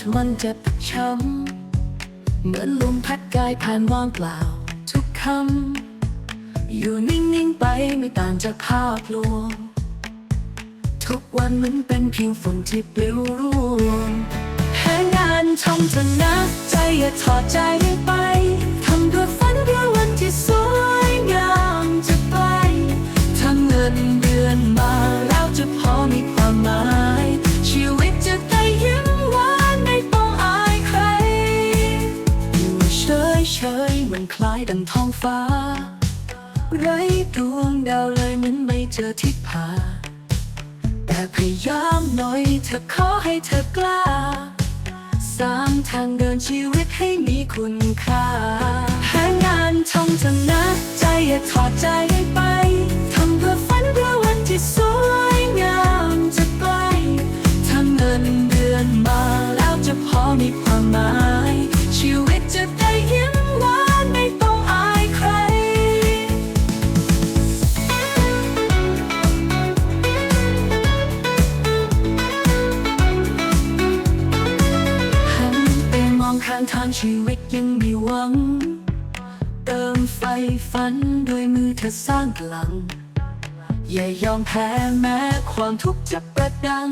ถ้ามันเจ็บช้ำเหมือนลมพัดกายผ่านว่างเปล่า ทุกคำ อยู่นิ่ง ๆ ไปไม่ต่างจากภาพลวง ทุกวันมันเป็นเพียงฝุ่นที่ปลิวร่วงแพ้งานทำเถอะนะใจอย่าถอดใจไป มันคล้ายดังท้องฟ้า ไรดวงดาวเลยเหมันไม่เจอทิศผา แต่พยายามหน่อยเธอขอให้เธอกล้าสร้างทางเดินชีวิตให้มีคุณค่าหางานทำเถอะนะใจอย่าถอดใจไปทำเพื่อฝันเพื่อวันที่สวยงามจะไปถ้าเงินเดือนมาแล้วจะพอมีางทางชีวิตยังมีหวัง เติมไฟฝันด้วยมือเธอสร้างพลัง อย่ายอมแพ้แม้ความทุกข์จะประดัง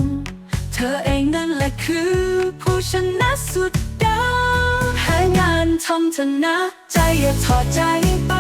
เธอเองนั่นแหละคือ ผู้ชนะสุดดาวให้งานทำเถอะนะ ใจอย่าถอดใจไป